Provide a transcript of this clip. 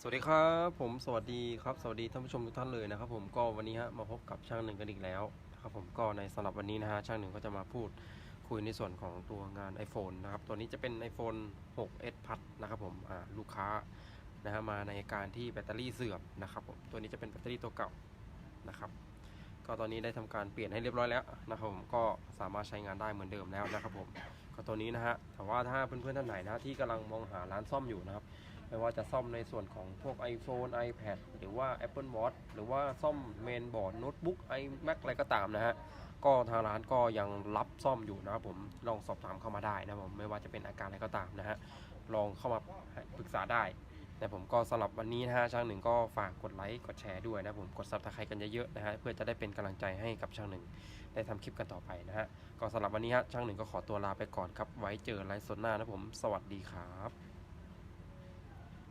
สวัสดีครับผมสวัสดีครับสวัสดีท่านผู้ชมทุกท่านเลยนะครับ ผมก็วันนี้ฮะมาพบกับช่างหนึ่งกันอีกแล้วนะครับผมก็ในสำหรับวันนี้นะฮะช่างหนึ่งก็จะมาพูดคุยในส่วนของตัวงาน iPhone นะครับตัวนี้จะเป็น iPhone 6s Plus นะครับผมอ่าลูกค้านะฮะมาในการที่แบตเตอรี่เสื่อมนะครับผมตัวนี้จะเป็นแบตเตอรี่ตัวเก่านะครับ ก็ตอนนี้ได้ทำการเปลี่ยนให้เรียบร้อยแล้วนะครับผมก็สามารถใช้งานได้เหมือนเดิมแล้วนะครับผมก็ตัวนี้นะฮะแต่ว่าถ้าเพื่อนๆท่านไหนนะที่กำลังมองหาร้านซ่อมอยู่นะครับไม่ว่าจะซ่อมในส่วนของพวก iPhone iPad หรือว่า Apple Watch หรือว่าซ่อมเมนบอร์ดโน้ตบุ๊ก iMac อะไรก็ตามนะฮะก็ทางร้านก็ยังรับซ่อมอยู่นะครับผมลองสอบถามเข้ามาได้นะครับผมไม่ว่าจะเป็นอาการอะไรก็ตามนะฮะลองเข้ามาปรึกษาได้ นะผมก็สำหรับวันนี้นะฮะช่างหนึ่งก็ฝากกดไลค์กดแชร์ด้วยนะผมกดซับสไครต์กันเยอะๆนะฮะเพื่อจะได้เป็นกำลังใจให้กับช่างหนึ่งได้ทำคลิปกันต่อไปนะฮะก็สำหรับวันนี้ฮะช่างหนึ่งก็ขอตัวลาไปก่อนครับไว้เจอไลฟ์สดหน้านะผม สวัสดีครับ